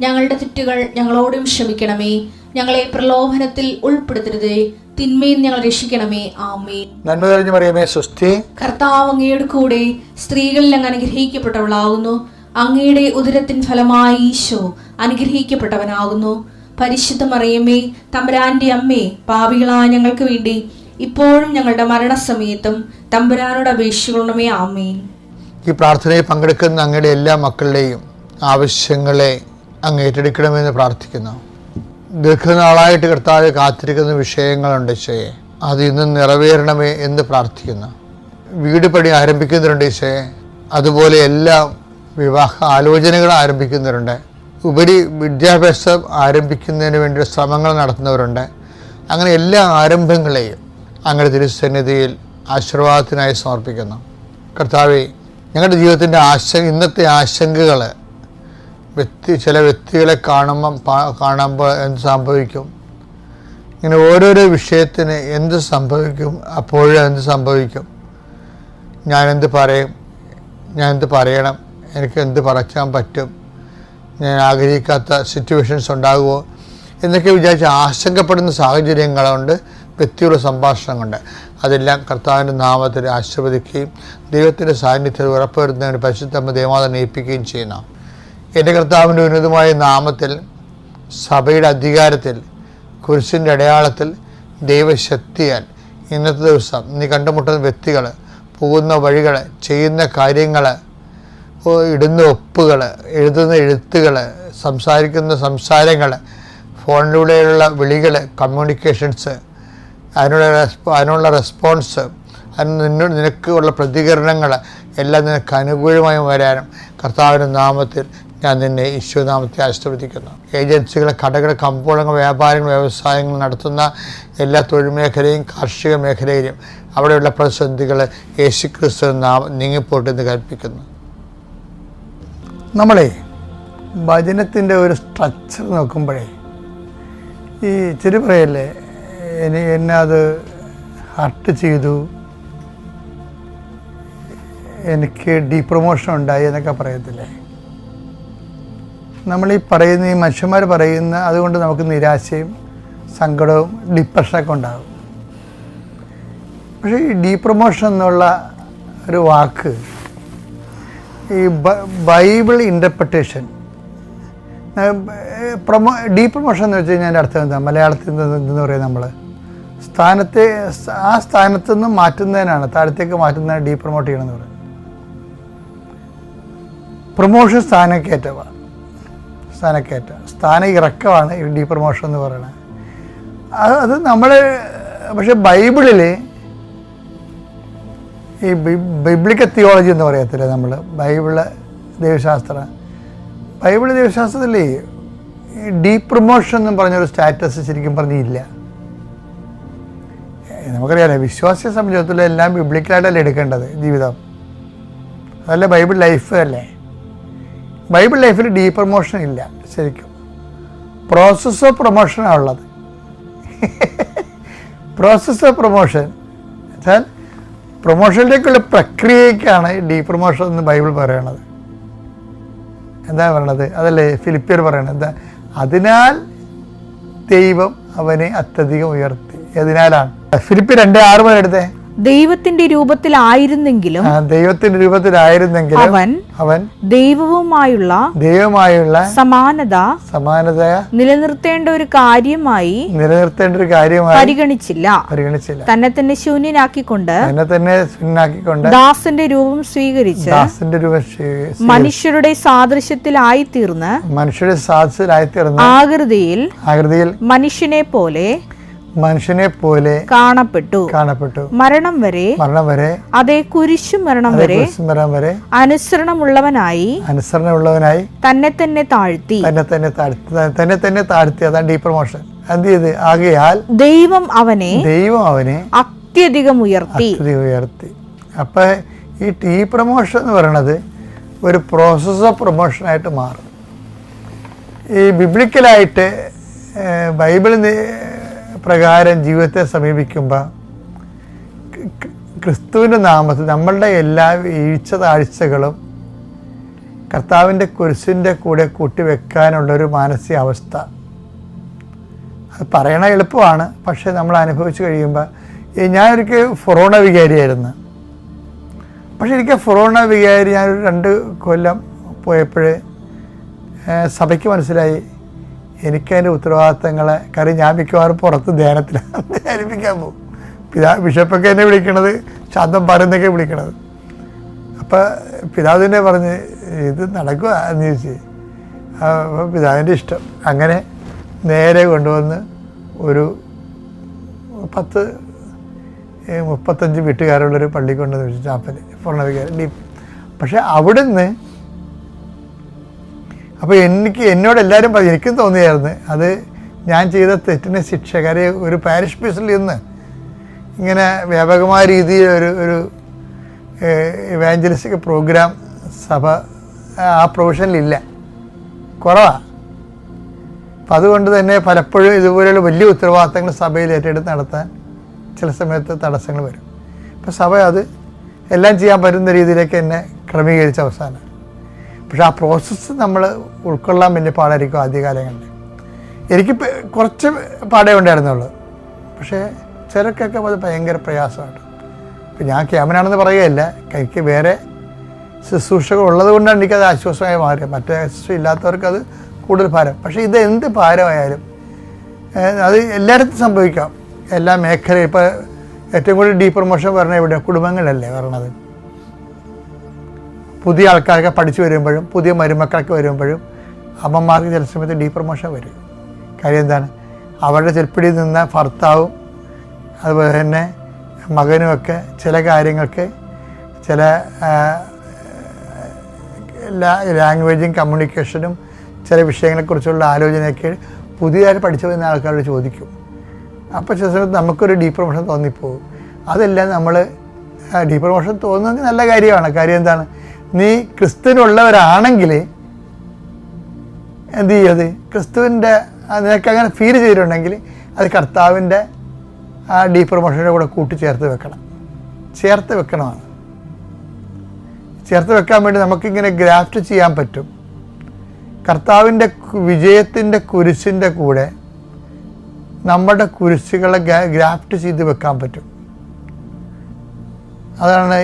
ഞങ്ങളുടെ തെറ്റുകൾ ഞങ്ങളോടും ക്ഷമിക്കണമേ. ഞങ്ങളെ പ്രലോഭനത്തിൽ ഉൾപ്പെടുത്തരുതേ. തിന്മയിൽ ഞങ്ങൾ രക്ഷിക്കണമേ. ആമേ നന്മ തെളിഞ്ഞു മറിയമേ സ്വസ്തി. കർത്താവ് അങ്ങയുടെ കൂടെ സ്ത്രീകളിൽ അങ്ങ് അനുഗ്രഹിക്കപ്പെട്ടവളാകുന്നു. അങ്ങയുടെ ഉദരത്തിൻ ഫലമായി ഈശോ അനുഗ്രഹിക്കപ്പെട്ടവനാകുന്നു. പരിശുദ്ധ മറിയമ്മേ തമ്പുരാന്റെ അമ്മേ പാവികളായ ഞങ്ങൾക്ക് വേണ്ടി ഇപ്പോഴും ഞങ്ങളുടെ മരണസമയത്തും തമ്പുരാനോട് അപേക്ഷിക്കണമേ. ആമേ ഈ പ്രാർത്ഥനയിൽ പങ്കെടുക്കുന്ന അങ്ങയുടെ എല്ലാ മക്കളുടെയും ആവശ്യങ്ങളെ അങ്ങ് ഏറ്റെടുക്കണമെന്ന് പ്രാർത്ഥിക്കുന്നു. ദീർഘനാളായിട്ട് കർത്താവ് കാത്തിരിക്കുന്ന വിഷയങ്ങളുണ്ട് ഈശോയെ. അത് ഇന്ന് നിറവേറണമേ എന്ന് പ്രാർത്ഥിക്കുന്നു. വീട് പണി ആരംഭിക്കുന്നവരുണ്ട് ഈശോയെ. അതുപോലെ എല്ലാ വിവാഹ ആലോചനകൾ ആരംഭിക്കുന്നവരുണ്ട് ഉപരി വിദ്യാഭ്യാസം ആരംഭിക്കുന്നതിന് വേണ്ടി ശ്രമങ്ങൾ നടത്തുന്നവരുണ്ട്. അങ്ങനെ എല്ലാ ആരംഭങ്ങളെയും അങ്ങനെ തിരുസന്നിധിയിൽ ആശീർവാദത്തിനായി സമർപ്പിക്കുന്നു. കർത്താവെ ഞങ്ങളുടെ ജീവിതത്തിന്റെ ആശ ഇന്നത്തെ ആശങ്കകൾ വ്യക്തി ചില വ്യക്തികളെ കാണുമ്പം കാണുമ്പോൾ എന്ത് സംഭവിക്കും? ഇങ്ങനെ ഓരോരോ വിഷയത്തിന് എന്ത് സംഭവിക്കും? അപ്പോഴും എന്ത് സംഭവിക്കും? ഞാൻ എന്ത് പറയും? ഞാൻ എന്ത് പറയണം? എനിക്ക് എന്ത് പറയാൻ പറ്റും? ഞാൻ ആഗ്രഹിക്കാത്ത സിറ്റുവേഷൻസ് ഉണ്ടാകുമോ? എന്നൊക്കെ വിചാരിച്ച് ആശങ്കപ്പെടുന്ന സാഹചര്യങ്ങളുണ്ട് വ്യക്തിയുടെ സംഭാഷണങ്ങളുണ്ട്. അതെല്ലാം കർത്താവിന്റെ നാമത്തിൽ ആശീർവദിക്കുകയും ദൈവത്തിന്റെ സാന്നിധ്യത്തിൽ ഉറപ്പുവരുത്തുന്നതിന് പരിശുദ്ധമ്മ ദേവാദനെ ഏൽപ്പിക്കുകയും എന്റെ കർത്താവിന്റെ ഉന്നതമായ നാമത്തിൽ സഭയുടെ അധികാരത്തിൽ കുരിശിന്റെ അടയാളത്തിൽ ദൈവശക്തിയാൽ ഇന്നത്തെ ദിവസം നീ കണ്ടുമുട്ടുന്ന വ്യക്തികൾ പോകുന്ന വഴികൾ ചെയ്യുന്ന കാര്യങ്ങൾ ഇടുന്ന ഒപ്പുകൾ എഴുതുന്ന എഴുത്തുകൾ സംസാരിക്കുന്ന സംസാരങ്ങൾ ഫോണിലൂടെയുള്ള വിളികൾ കമ്മ്യൂണിക്കേഷൻസ് അതിനുള്ള അതിനുള്ള റെസ്പോൺസ് അതിന് നിന്നോട് നിനക്ക് ഉള്ള പ്രതികരണങ്ങൾ എല്ലാം നിനക്ക് അനുകൂലമായി വരാനും കർത്താവിന്റെ നാമത്തിൽ ഞാൻ നിന്നെ ഈശ്വരനാമത്തെ ആശീർവദിക്കുന്നു. ഏജൻസികൾ കടകൾ കമ്പോളങ്ങൾ വ്യാപാരങ്ങൾ വ്യവസായങ്ങൾ നടത്തുന്ന എല്ലാ തൊഴിൽ മേഖലയും കാർഷിക മേഖലയിലും അവിടെയുള്ള പ്രതിസന്ധികൾ യേശുക്രിസ്തു നാം നീങ്ങിപ്പോട്ടെന്ന് കൽപ്പിക്കുന്നു. നമ്മളെ ഭജനത്തിന്റെ ഒരു സ്ട്രക്ചർ നോക്കുമ്പോഴേ ഈ ചെറു പറയല്ലേ എന്നെ അത് ഹർട്ട് ചെയ്തു. എനിക്ക് ഡീപ്രൊമോഷൻ ഉണ്ടായി എന്നൊക്കെ പറയത്തില്ലേ? നമ്മൾ ഈ പറയുന്ന ഈ മനുഷ്യന്മാർ പറയുന്ന അതുകൊണ്ട് നമുക്ക് നിരാശയും സങ്കടവും ഡിപ്രഷനൊക്കെ ഉണ്ടാകും. പക്ഷേ ഈ ഡീ പ്രൊമോഷൻ എന്നുള്ള ഒരു വാക്ക് ഈ Bible interpretation promo de promotion എന്ന് വെച്ച് കഴിഞ്ഞാൽ അർത്ഥം എന്താ? മലയാളത്തിൽ നിന്ന് എന്തെന്ന് പറയും നമ്മൾ സ്ഥാനത്തെ ആ സ്ഥാനത്ത് നിന്ന് മാറ്റുന്നതിനാണ് താഴത്തേക്ക് മാറ്റുന്നതിനാണ് ഡീ പ്രൊമോട്ട് ചെയ്യണമെന്ന് പറയുന്നത്. പ്രൊമോഷൻ സ്ഥാനക്കയറ്റവ സ്ഥാനക്കയറ്റ. സ്ഥാന ഇറക്കമാണ് ഈ ഡീ പ്രൊമോഷൻ എന്ന് പറയുന്നത്. അത് അത് നമ്മൾ പക്ഷെ ബൈബിളിൽ ഈ ബൈബിളിക്ക തിയോളജി എന്ന് പറയത്തില്ല നമ്മൾ ബൈബിൾ ദൈവശാസ്ത്രം. ബൈബിൾ ദൈവശാസ്ത്രത്തിൽ ഈ ഡി പ്രൊമോഷൻ എന്നും പറഞ്ഞൊരു സ്റ്റാറ്റസ് ശരിക്കും പറഞ്ഞില്ല. നമുക്കറിയാലോ വിശ്വാസിയെ സംബന്ധിച്ചിടത്തോളം എല്ലാം ബിബ്ലിക്കലായിട്ടല്ലേ എടുക്കേണ്ടത് ജീവിതം. അതല്ല ബൈബിൾ ലൈഫ് അല്ലേ? ബൈബിൾ ലൈഫിൽ ഡീ പ്രൊമോഷൻ ഇല്ല ശരിക്കും. പ്രോസസ് ഓഫ് പ്രൊമോഷനാണ് ഉള്ളത്. പ്രോസസ് ഓഫ് പ്രൊമോഷൻ വെച്ചാൽ പ്രൊമോഷനിലേക്കുള്ള പ്രക്രിയക്കാണ് ഡീ പ്രൊമോഷൻ എന്ന് ബൈബിൾ പറയണത്. എന്താ പറയണത്? അതല്ലേ ഫിലിപ്പിയർ പറയണത്? എന്താ? അതിനാൽ ദൈവം അവനെ അത്യധികം ഉയർത്തി. അതിനാലാണ് ഫിലിപ്പി രണ്ട് ആറ് എടുത്തേ? ദൈവത്തിന്റെ രൂപത്തിലായിരുന്നെങ്കിലും ദൈവത്തിന്റെ രൂപത്തിലായിരുന്നെങ്കിലും അവൻ അവൻ ദൈവവുമായുള്ള ദൈവമായുള്ള സമാനത സമാനത നിലനിർത്തേണ്ട ഒരു കാര്യമായി നിലനിർത്തേണ്ട ഒരു കാര്യമായി പരിഗണിച്ചില്ല. പരിഗണിച്ചില്ല. തന്നെ തന്നെ ശൂന്യനാക്കിക്കൊണ്ട് തന്നെ തന്നെ ശൂന്യനാക്കിക്കൊണ്ട് ദാസന്റെ രൂപം സ്വീകരിച്ച് ദാസന്റെ രൂപം മനുഷ്യരുടെ സാദൃശ്യത്തിലായി തീർന്ന് മനുഷ്യരുടെ സാദൃശ്യത്തിലായി തീർന്ന് ആകൃതിയിൽ ആകൃതിയിൽ മനുഷ്യനെ പോലെ മനുഷ്യനെ പോലെ കാണപ്പെട്ടു. കാണപ്പെട്ടു. മരണം വരെ മരണം വരെ അതേ കുരിശു മരണം വരെ കുരിശുമരണം വരെ അനുസരണമുള്ളവനായി അനുസരണമുള്ളവനായി തന്നെ തന്നെ താഴ്ത്തി. തന്നെ തന്നെ താഴ്ത്തി തന്നെ തന്നെ താഴ്ത്തി. അതാണ് ഡീ പ്രൊമോഷൻ എന്ത് ചെയ്ത്? ആകയാൽ ദൈവം അവനെ ദൈവം അവനെ അത്യധികം ഉയർത്തി. അത്യധികം ഉയർത്തി. അപ്പൊ ഈ ടീ പ്രൊമോഷൻ എന്ന് പറയുന്നത് ഒരു പ്രോസസ് ഓഫ് പ്രൊമോഷനായിട്ട് മാറും. ഈ ബിബ്ലിക്കലായിട്ട് ബൈബിൾ നി- പ്രകാരം ജീവിതത്തെ സമീപിക്കുമ്പോൾ ക്രിസ്തുവിന്റെ നാമത്തിൽ നമ്മളുടെ എല്ലാ വീഴ്ച താഴ്ചകളും കർത്താവിന്റെ കുരിശിന്റെ കൂടെ കൂട്ടിവെക്കാനുള്ളൊരു മാനസികാവസ്ഥ അത് പറയണ എളുപ്പമാണ് പക്ഷേ നമ്മൾ അനുഭവിച്ച് കഴിയുമ്പോൾ ഞാനൊരിക്കൽ ഫൊറോണ വികാരിയായിരുന്നു. പക്ഷെ എനിക്ക് ഫൊറോണ വികാരി ഞാനൊരു രണ്ട് കൊല്ലം പോയപ്പോഴേ സഭയ്ക്ക് മനസ്സിലായി. എനിക്കതിന്റെ ഉത്തരവാദിത്തങ്ങളെ കാര്യം ഞാൻ മിക്കവാറും പുറത്ത് ധ്യാനത്തിലാണ് ധ്യാനിപ്പിക്കാൻ പോകും. പിതാ ബിഷപ്പൊക്കെ എന്നെ വിളിക്കണത് ശാന്തം പറയുന്നൊക്കെ വിളിക്കണത്. അപ്പോൾ പിതാവ് തന്നെ പറഞ്ഞ് ഇത് നടക്കുക എന്ന് ചോദിച്ചു. അപ്പോൾ പിതാവിന്റെ ഇഷ്ടം. അങ്ങനെ നേരെ കൊണ്ടുവന്ന് ഒരു പത്ത് മുപ്പത്തഞ്ച് വീട്ടുകാരുള്ളൊരു പള്ളി കൊണ്ടുവന്ന് വെച്ചു ചാപ്പൽ പൂർണവികാരം പക്ഷെ അവിടുന്ന് അപ്പോൾ എനിക്ക് എന്നോട് എല്ലാവരും പറഞ്ഞു എനിക്കും തോന്നിയായിരുന്നു. അത് ഞാൻ ചെയ്ത തെറ്റിന് ശിക്ഷ കാര്യം ഒരു പാരിഷ് പീസിൽ ഇന്ന് ഇങ്ങനെ വ്യാപകമായ രീതിയിൽ ഒരു ഒരു ഇവാഞ്ചലിസ്റ്റിക് പ്രോഗ്രാം സഭ ആ പ്രൊഫഷനിലില്ല കുറവാണ് അപ്പം അതുകൊണ്ട് തന്നെ പലപ്പോഴും ഇതുപോലെയുള്ള വലിയ ഉത്തരവാദിത്തങ്ങൾ സഭയിൽ ഏറ്റെടുത്ത് നടത്താൻ ചില സമയത്ത് തടസ്സങ്ങൾ വരും. അപ്പം സഭ അത് എല്ലാം ചെയ്യാൻ പറ്റുന്ന രീതിയിലേക്ക് എന്നെ ക്രമീകരിച്ച അവസാനം. പക്ഷെ ആ പ്രോസസ്സ് നമ്മൾ ഉൾക്കൊള്ളാൻ വലിയ പാടായിരിക്കും ആദ്യകാലങ്ങളിൽ എനിക്ക് കുറച്ച് പാടേ ഉണ്ടായിരുന്നുള്ളൂ. പക്ഷേ ചിലർക്കൊക്കെ അത് ഭയങ്കര പ്രയാസമാണ് ഇപ്പം ഞാൻ ക്യാമനാണെന്ന് പറയുകയല്ല. എനിക്ക് വേറെ ശുശ്രൂഷകൾ ഉള്ളത് കൊണ്ടാണ് എനിക്കത് ആശ്വാസമായി മാറിയത്. മറ്റേ ശുശ്രൂഷ ഇല്ലാത്തവർക്ക് അത് കൂടുതൽ ഭാരം. പക്ഷേ ഇത് എന്ത് ഭാരമായാലും അത് എല്ലായിടത്തും സംഭവിക്കാം. എല്ലാ മേഖലയും ഇപ്പോൾ ഏറ്റവും കൂടുതൽ ഡീ പ്രൊമോഷൻ ഇവിടെ കുടുംബങ്ങളല്ലേ വരണത് പുതിയ ആൾക്കാരൊക്കെ പഠിച്ചു വരുമ്പോഴും പുതിയ മരുമക്കളൊക്കെ വരുമ്പോഴും അമ്മമാർക്ക് ചില സമയത്ത് ഡീപ്രമോഷൻ വരും. കാര്യം എന്താണ്? അവരുടെ ചെൽപ്പിടിയിൽ നിന്ന ഭർത്താവും അതുപോലെ തന്നെ മകനുമൊക്കെ ചില കാര്യങ്ങൾക്ക് ചില ലാംഗ്വേജും കമ്മ്യൂണിക്കേഷനും ചില വിഷയങ്ങളെക്കുറിച്ചുള്ള ആലോചനയൊക്കെ പുതിയതായിട്ട് പഠിച്ചു വരുന്ന ആൾക്കാരോട് ചോദിക്കും. അപ്പോൾ ചില സമയത്ത് നമുക്കൊരു ഡീ പ്രൊമോഷൻ തോന്നിപ്പോകും. അതെല്ലാം നമ്മൾ ഡീപ്രമോഷൻ തോന്നുന്നത് നല്ല കാര്യമാണ്. കാര്യം എന്താണ്? നീ ക്രിസ്തുവിനുള്ളവരാണെങ്കിൽ എന്ത് ചെയ്യത് ക്രിസ്തുവിന്റെ നിനക്ക് അങ്ങനെ ഫീൽ ചെയ്തിട്ടുണ്ടെങ്കിൽ അത് കർത്താവിന്റെ ആ ഡീ പ്രൊമോഷന്റെ കൂടെ കൂട്ടിച്ചേർത്ത് വെക്കണം. ചേർത്ത് വെക്കണമാണ്. ചേർത്ത് വെക്കാൻ വേണ്ടി നമുക്കിങ്ങനെ ഗ്രാഫ്റ്റ് ചെയ്യാൻ പറ്റും. കർത്താവിന്റെ വിജയത്തിന്റെ കുരിശിന്റെ കൂടെ നമ്മുടെ കുരിശുകളെ ഗ്രാഫ്റ്റ് ചെയ്ത് വെക്കാൻ പറ്റും. അതാണ്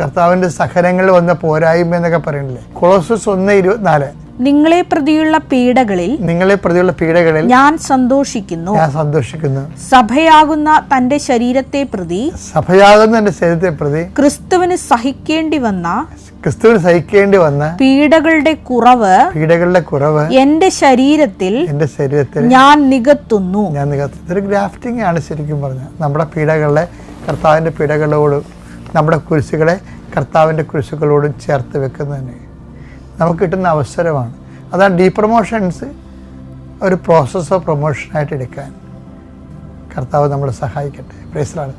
കർത്താവിന്റെ സഹനങ്ങൾ വന്ന പോരായ്മ എന്നൊക്കെ പറയുന്നില്ലേ? കൊളോസസ് ഒന്ന് ഇരുപത്തിനാല്. നിങ്ങളെ പ്രതിയുള്ള പീഡകളിൽ നിങ്ങളെ പ്രതിയുള്ള പീഡകളിൽ ഞാൻ സന്തോഷിക്കുന്നു. ഞാൻ സന്തോഷിക്കുന്നു. സഭയാകുന്ന തന്റെ ശരീരത്തെ പ്രതി സഭയാകുന്ന തന്റെ ശരീരത്തെ പ്രതി ക്രിസ്തുവിന് സഹിക്കേണ്ടി വന്ന ക്രിസ്തുവിന് സഹിക്കേണ്ടി വന്ന പീഡകളുടെ കുറവ് പീഡകളുടെ കുറവ് എന്റെ ശരീരത്തിൽ എന്റെ ശരീരത്തിൽ ഞാൻ നികത്തുന്നു. ഞാൻ നികത്തുന്നു. ഒരു ഗ്രാഫ്റ്റിംഗ് ആണ് ശരിക്കും പറഞ്ഞത് നമ്മുടെ പീഡകളെ കർത്താവിന്റെ പീഡകളോടും നമ്മുടെ കുരിശുകളെ കർത്താവിന്റെ കുരിശുകളോട് ചേർത്ത് വെക്കുന്നതന്നെ നമുക്ക് കിട്ടുന്ന അവസരമാണ്. അതാണ് ഡീ പ്രൊമോഷൻസ് ഒരു പ്രോസസ്സ് പ്രൊമോഷനായിട്ട് എടുക്കാൻ കർത്താവ് നമ്മളെ സഹായിക്കട്ടെ. പ്രൈസിലാണ്